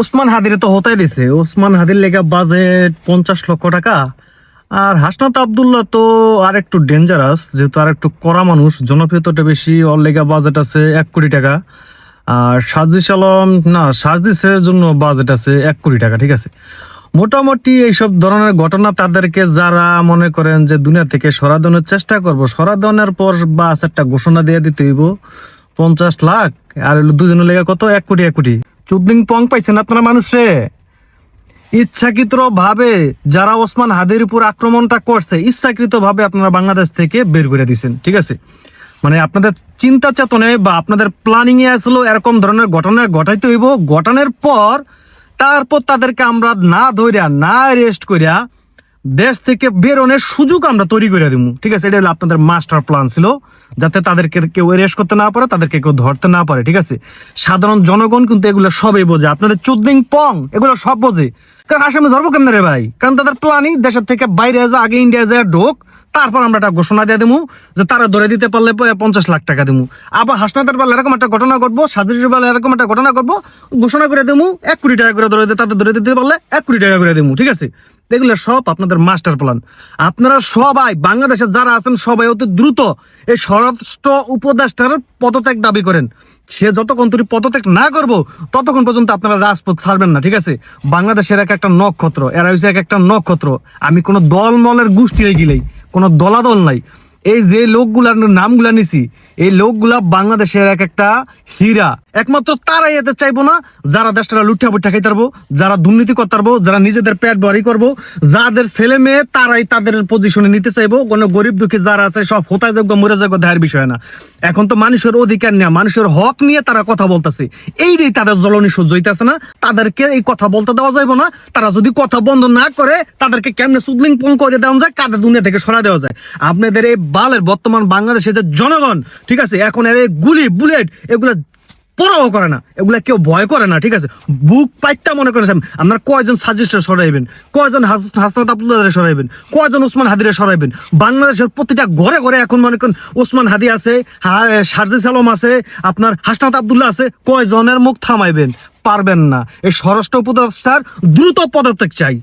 ওসমান হাদিরে তো হতাই দিছে। ওসমান হাদির লেগা বাজেট পঞ্চাশ লক্ষ টাকা। আর হাসনাত আবদুল্লাহ তো আর একটু ডেঞ্জারাস যেহেতু আর একটু কড়া মানুষ, জনপ্রিয়তাটা বেশি, ওর লেগা বাজেট আছে এক কোটি টাকা। আর সাজিস আলম, না সাজিসের জন্য বাজেট আছে এক কোটি টাকা, ঠিক আছে। মোটামুটি এইসব ধরনের ঘটনা তাদেরকে যারা মনে করেন যে দুনিয়া থেকে সরাদানোর চেষ্টা করব সরাদানের পর বাস একটা ঘোষণা দিয়ে দিতে হইব। পঞ্চাশ লাখ, আর দুজনের লেগে কত? এক কোটি এক কোটি। চুদ্দিং পং পাইছেন আপনারা মানুষে? ইচ্ছাকৃত ভাবে যারা ওসমান হাদির উপর আক্রমণটা করছে ইচ্ছাকৃত ভাবে আপনারা বাংলাদেশ থেকে বের করে দিচ্ছেন ঠিক আছে? মানে আপনাদের চিন্তা চেতনে বা আপনাদের প্ল্যানিং এ আসলো এরকম ধরনের ঘটনা ঘটাইতে হইব। ঘটানোর পর, তারপর তাদেরকে আমরা না ধরিয়া না রেস্ট করিয়া দেশ থেকে বেরোনের সুযোগ আমরা তৈরি করে দিব। ঠিক আছে এটা হলো আপনাদের মাস্টার প্ল্যান ছিল, যাতে তাদেরকে কেউ রেস্ট করতে না পারে, তাদেরকে কেউ ধরতে না পারে, ঠিক আছে? সাধারণ জনগণ কিন্তু এগুলো সবই বোঝে। আপনাদের চুদ্দিং পং, এগুলো সব বোঝে। কারণ আসামে ধরবো কেমন রে ভাই? কারণ তাদের প্ল্যানই দেশের থেকে বাইরে যা, আগে ইন্ডিয়া যায়, ঢোক, তারপর আমরা একটা ঘোষণা দিয়ে দেবো যে তারা ধরে দিতে পারলে পঞ্চাশ লাখ টাকা দেবো আবার হাসনাদের বেলা এরকম একটা ঘটনা ঘটবো সাজির বেলা এরকম একটা ঘটনা ঘটবো, ঘোষণা করে দেবো এক কোটি টাকা করে ধরে দিতে, তাদের ধরে দিতে পারলে এক কোটি টাকা করে দেবো ঠিক আছে? এগুলো সব আপনাদের মাস্টার প্ল্যান আপনারা সবাই বাংলাদেশে যারা আছেন, সবাই অতি দ্রুত এই স্বরাষ্ট্র উপদেষ্টার পদত্যাগ দাবি করেন। সে যতক্ষণ তুমি পদত্যাগ না করব, ততক্ষণ পর্যন্ত আপনারা রাজপথ ছাড়বেন না, ঠিক আছে? বাংলাদেশের এক একটা নক্ষত্র, এরা হয়েছে এক একটা নক্ষত্র। আমি কোনো দলমলের গোষ্ঠী গেলেই, কোনো দলাদল নাই। এই যে লোকগুলার নামগুলা নিছি, এই লোকগুলা বাংলাদেশের এক একটা হীরা। একমাত্র তারাই এতে চাইব না, যারা দেশটা লুঠিয়া বুঠা খাইতে পারব, যারা দুর্নীতি করতে পারব, যারা নিজেদের পেট ভরি করব, যাদের ছেলে মেয়ে তারাই তাদের পজিশনে নিতে চাইব, কোনো গরিব দুঃখী যারা আছে সব হোতায় যোগ্য, মরে যোগ্য, দেহের বিষয় না। এখন তো মানুষের অধিকার নিয়ে, মানুষের হক নিয়ে তারা কথা বলতেছে। এইটাই তাদের জ্বলনি সহ্য হইতেছে না, তাদেরকে এই কথা বলতে দেওয়া যাইবো না, তারা যদি কথা বন্ধ না করে, তাদেরকে কেমনে সুদলিং পং করে দেওয়া যায় কাদের দুনিয়া থেকে সরা দেওয়া যায়? আপনাদের এই বালের বর্তমান বাংলাদেশের যে জনগণ, ঠিক আছে, এখন এর গুলি, বুলেট, এগুলো পরাও করে না। এগুলা কেউ ভয় করে না, ঠিক আছে? বুক পাইতা মনে করেছেন আপনার কয়জন সাজেস্টার সরাইবেন? কয়জন হাস- হাসনাত আব্দুল্লাহ সরাইবেন? কয়জন ওসমান হাদিরে সরাইবেন? বাংলাদেশের প্রতিটা ঘরে ঘরে এখন মনে করেন ওসমান হাদি আছে সারজিস আলম আছে, আপনার হাসনাত আবদুল্লাহ আছে, কয়জনের মুখ থামাইবেন? পারবেন না। এই স্বরাষ্ট্র উপদেষ্টার দ্রুত পদত্যাগ চাই।